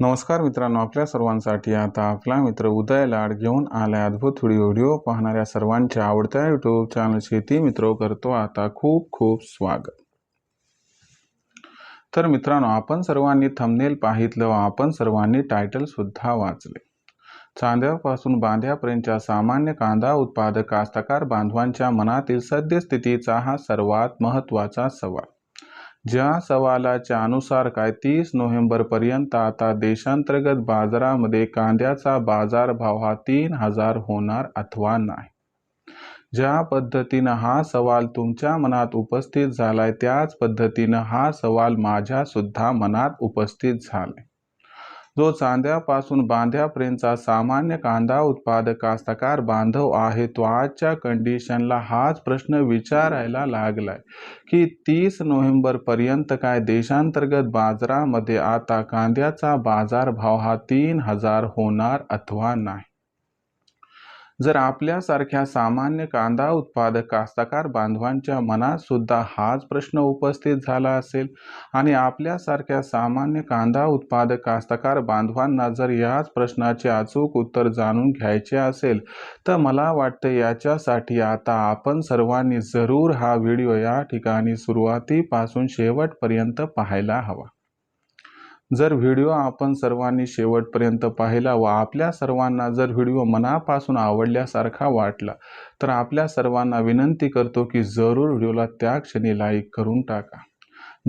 नमस्कार मित्रांनो आपल्या सर्वांसाठी आता आपला मित्र उदय लाड घेऊन आलाय अद्भुत व्हिडिओ व्हिडिओ पाहणाऱ्या सर्वांच्या आवडत्या युट्यूब चॅनल शेती मित्र करतो आता खूप खूप स्वागत. तर मित्रांनो आपण सर्वांनी थंबनेल पाहितलं व आपण सर्वांनी टायटल सुद्धा वाचले. चांद्यापासून बांध्यापर्यंतच्या सामान्य कांदा उत्पादक कास्तकार बांधवांच्या मनातील सद्यस्थितीचा हा सर्वात महत्त्वाचा सवाल. ज्या सवालाच्या अनुसार काय तीस नोव्हेंबरपर्यंत आता देशांतर्गत बाजारामध्ये कांद्याचा बाजारभाव हा तीन हजार होणार अथवा नाही. ज्या पद्धतीनं हा सवाल तुमच्या मनात उपस्थित झालाय त्याच पद्धतीनं हा सवाल माझ्या सुद्धा मनात उपस्थित झालाय. जो चांद्यापासून बांध्यापर्यंतचा सामान्य कांदा उत्पादक कास्तकार बांधव आहे तो आजच्या कंडिशनला हाच प्रश्न विचारायला लागलाय की तीस नोव्हेंबर पर्यंत काय देशांतर्गत बाजारामध्ये आता कांद्याचा बाजारभाव हा तीन हजार होणार अथवा नाही? जर आपल्यासारख्या सामान्य कांदा उत्पादक कास्तकार बांधवांच्या मनात सुद्धा हाच प्रश्न उपस्थित झाला असेल आणि आपल्यासारख्या सामान्य कांदा उत्पादक कास्तकार बांधवांना जर याच प्रश्नाचे अचूक उत्तर जाणून घ्यायचे असेल तर मला वाटतं याच्यासाठी आता आपण सर्वांनी जरूर हा व्हिडिओ या ठिकाणी सुरुवातीपासून शेवटपर्यंत पाहायला हवा. जर व्हिडिओ आपण सर्वांनी शेवटपर्यंत पाहिला व आपल्या सर्वांना जर व्हिडिओ मनापासून आवडल्यासारखा वाटला तर आपल्या सर्वांना विनंती करतो की जरूर व्हिडिओला त्या क्षणी लाईक करून टाका.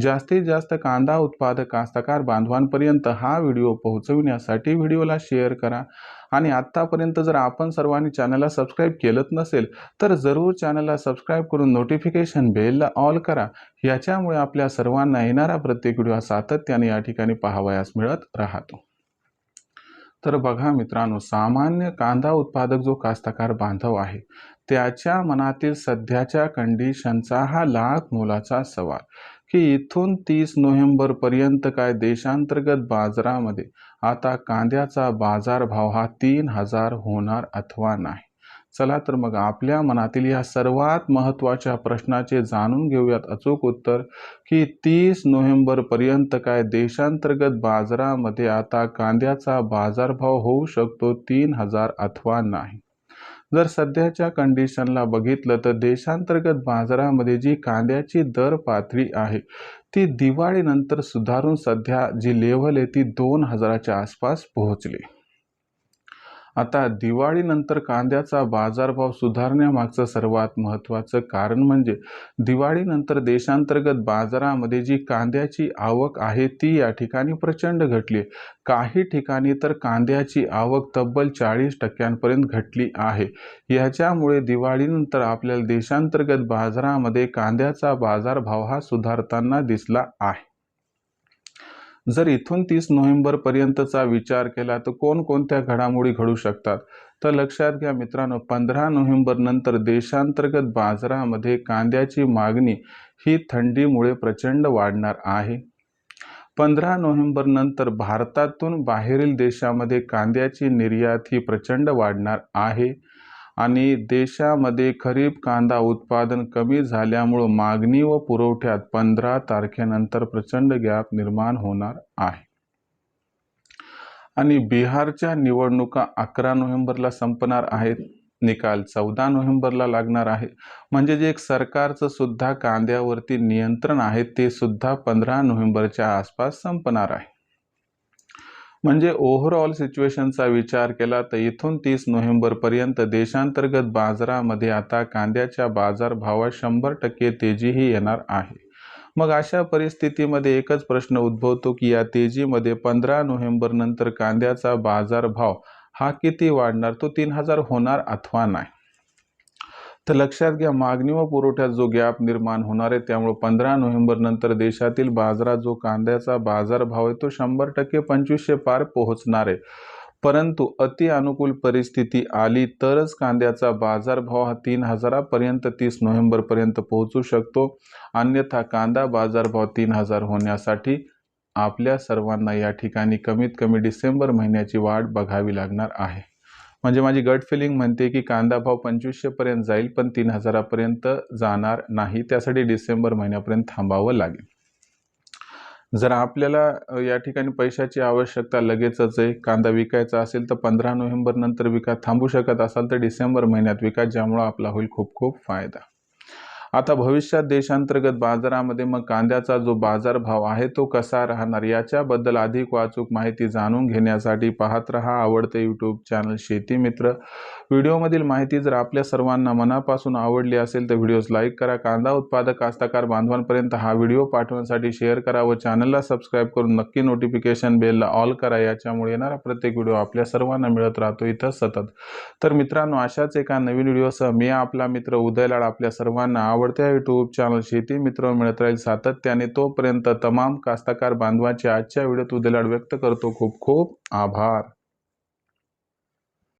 जास्तीत जास्त कांदा उत्पादक कास्तकार बांधवांपर्यंत हा व्हिडिओ पोहोचविण्यासाठी व्हिडिओला शेअर करा. आणि आत्तापर्यंत जर आपण सर्वांनी चॅनलला सबस्क्राईब केलंच नसेल तर जरूर चॅनलला सबस्क्राईब करून नोटिफिकेशन बेलला ऑल करा. याच्यामुळे आपल्या सर्वांना येणारा प्रत्येक व्हिडिओ सातत्याने या ठिकाणी पाहावयास मिळत राहतो. तर बघा मित्रांनो सामान्य कांदा उत्पादक जो कास्तकार बांधव आहे त्याच्या मनातील सध्याच्या कंडिशनचा हा लाख मोलाचा सवाल. की इथून तीस नोव्हेंबर पर्यंत काय देशांतर्गत बाजारामध्ये आता कांद्याचा बाजारभाव हा तीन हजार होणार अथवा नाही? चला तर मग आपल्या मनातील या सर्वात महत्त्वाच्या प्रश्नाचे जाणून घेऊयात अचूक उत्तर की तीस नोव्हेंबर पर्यंत काय देशांतर्गत बाजारामध्ये आता कांद्याचा बाजारभाव होऊ शकतो तीन हजार अथवा नाही? जर सध्याच्या कंडिशनला बघितलं तर देशांतर्गत बाजारामध्ये जी कांद्याची दर पातळी आहे ती दिवाळीनंतर सुधारून सध्या जी लेवल आहे ती दोन हजाराच्या आसपास पोहोचली. आता दिवाळीनंतर कांद्याचा बाजारभाव सुधारण्यामागचं सर्वात महत्त्वाचं कारण म्हणजे दिवाळीनंतर देशांतर्गत बाजारामध्ये जी कांद्याची आवक आहे ती या ठिकाणी प्रचंड घटली. काही ठिकाणी तर कांद्याची आवक तब्बल चाळीस टक्क्यांपर्यंत घटली आहे. याच्यामुळे दिवाळीनंतर आपल्याला देशांतर्गत बाजारामध्ये कांद्याचा बाजारभाव हा सुधारताना दिसला आहे. जर इथून तीस नोव्हेंबरपर्यंतचा विचार केला तर कोणकोणत्या घडामोडी घडू शकतात? तर लक्षात घ्या मित्रांनो पंधरा नोव्हेंबरनंतर देशांतर्गत बाजारामध्ये कांद्याची मागणी ही थंडीमुळे प्रचंड वाढणार आहे. पंधरा नोव्हेंबरनंतर भारतातून बाहेरील देशामध्ये कांद्याची निर्यात ही प्रचंड वाढणार आहे. आणि देशामध्ये खरीप कांदा उत्पादन कमी झाल्यामुळं मागणी व पुरवठ्यात पंधरा तारखेनंतर प्रचंड गॅप निर्माण होणार आहे. आणि बिहारच्या निवडणुका अकरा नोव्हेंबरला संपणार आहेत. निकाल चौदा नोव्हेंबरला लागणार आहे. म्हणजे जे एक सरकारचं सुद्धा कांद्यावरती नियंत्रण आहे ते सुद्धा पंधरा नोव्हेंबरच्या आसपास संपणार आहे. म्हणजे ओव्हरऑल सिच्युएशनचा विचार केला तर इथून तीस नोव्हेंबरपर्यंत देशांतर्गत बाजारामध्ये आता कांद्याच्या बाजारभावात शंभर टक्के तेजीही येणार आहे. मग अशा परिस्थितीमध्ये एकच प्रश्न उद्भवतो की या तेजीमध्ये पंधरा नोव्हेंबरनंतर कांद्याचा बाजारभाव हा किती वाढणार? तो तीन हजार होणार अथवा नाही? तर लक्षात घ्या मागणी व पुरवठ्यात जो गॅप निर्माण होणार आहे त्यामुळे पंधरा नोव्हेंबर नंतर देशातील बाजारात जो कांद्याचा बाजारभाव आहे तो शंभर टक्के पंचवीसशे पार पोहोचणार आहे. परंतु अति अनुकूल परिस्थिती आली तरच कांद्याचा बाजारभाव हा तीन हजारापर्यंत तीस नोव्हेंबरपर्यंत पोहोचू शकतो. अन्यथा कांदा बाजारभाव तीन हजार होण्यासाठी आपल्या सर्वांना या ठिकाणी कमीत कमी डिसेंबर महिन्याची वाट बघावी लागणार आहे. म्हणजे माझी गट फिलिंग म्हणते की कांदा भाव पंचवीसशेपर्यंत जाईल पण तीन हजारापर्यंत जाणार नाही. त्यासाठी डिसेंबर महिन्यापर्यंत थांबावं लागेल. जर आपल्याला या ठिकाणी पैशाची आवश्यकता लगेचच आहे कांदा विकायचा असेल तर पंधरा नोव्हेंबर नंतर विका. थांबू शकत असाल तर डिसेंबर महिन्यात विका ज्यामुळं आपला होईल खूप खूप फायदा. आता भविष्यात देशांतर्गत बाजारामध्ये मग कांद्याचा जो बाजारभाव आहे तो कसा राहणार याच्याबद्दल अधिक वाचूक माहिती जाणून घेण्यासाठी पाहत रहा आवडते यूट्यूब चॅनल शेती मित्र. व्हिडिओमधील माहिती जर आपल्या सर्वांना मनापासून आवडली असेल तर व्हिडिओज लाईक करा कांदा उत्पादक कास्तकार बांधवांपर्यंत हा व्हिडिओ पाठवण्यासाठी शेअर करा व चॅनलला सबस्क्राईब करून नक्की नोटिफिकेशन बेलला ऑल करा याच्यामुळे येणारा प्रत्येक व्हिडिओ आपल्या सर्वांना मिळत राहतो इथं सतत. तर मित्रांनो अशाच एका नवीन व्हिडिओसह मी आपला मित्र उदयलाड आपल्या सर्वांना आवडत्या यूट्यूब चॅनल शेती मित्र मिळत राहील सातत्याने तोपर्यंत तमाम कास्तकार बांधवांचे आजच्या व्हिडिओत उदलाड व्यक्त करतो. खूप खूप आभार.